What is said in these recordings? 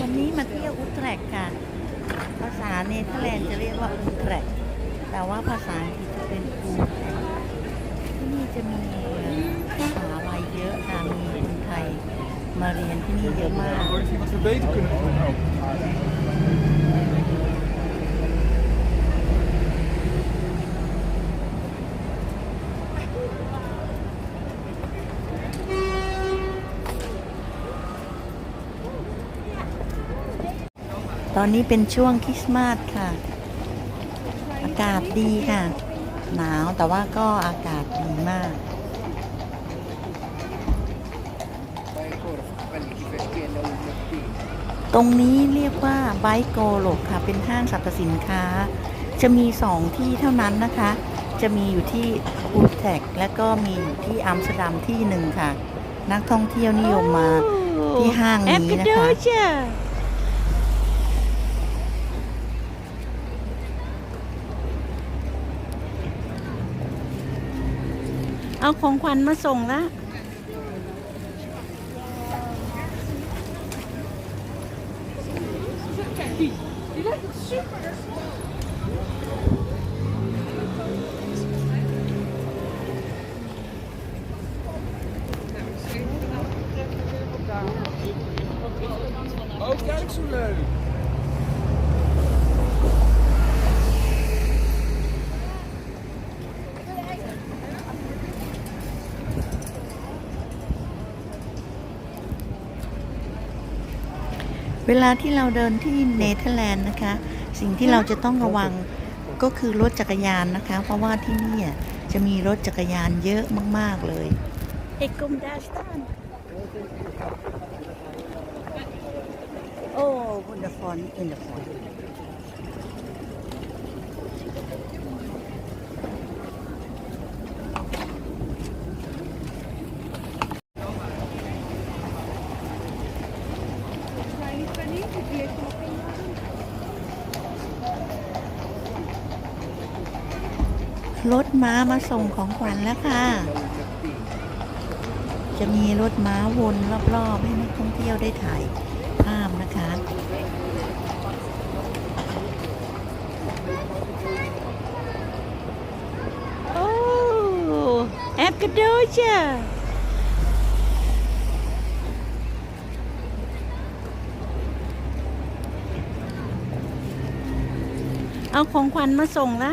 วันนี้มาเที่ยวอุตแทรกค่ะ ภาษาเนเธอร์แลนด์จะเรียกว่าอุตแทรกแต่ว่าภาษาอังกฤษจะเป็นอูแทรกที่นี่จะมีภาษาอะไรเยอะค่ะมีคนไทยมาเรียนที่นี่เยอะมาก ตอนนี้เป็นช่วงคริสต์มาสค่ะ อากาศดีค่ะ หนาวแต่ว่าก็อากาศดีมาก ตรงนี้เรียกว่าไบโกโลกค่ะ เป็นห้างสรรพสินค้า จะมีสองที่เท่านั้นนะคะ จะมีอยู่ที่อูแทกและก็มีอยู่ที่อัมสเตอร์ดัมที่หนึ่งค่ะ นักท่องเที่ยวนิยมมาที่ห้างนี้นะคะ เอาของขวัญมาส่งละ Oh, kijk zo leuk. เวลาที่เราเดินที่เนเธอร์แลนด์นะคะ สิ่งที่เราจะต้องระวังก็คือรถจักรยานนะคะ เพราะว่าที่นี่อะจะมีรถจักรยานเยอะมาก ๆ เลย Ik kom daar staan. Oh, wonderful, wonderful. รถม้ามาส่งของขวัญแล้วค่ะ จะมีรถม้าวนรอบๆ ให้นักท่องเที่ยวได้ถ่ายภาพนะคะโอ้แอปกระโดดจ้ะเอาของขวัญมาส่งละ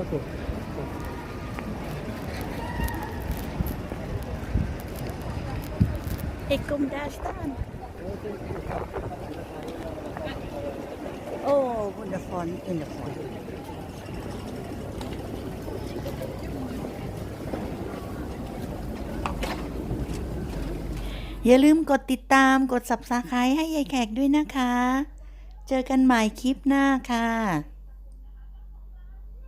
ะ Ik kom daar staan. Oh, wonderful, wonderful. อย่าลืมกดติดตามกด subscribe ให้ยายแขกด้วยนะคะ เจอกันใหม่คลิปหน้าค่ะ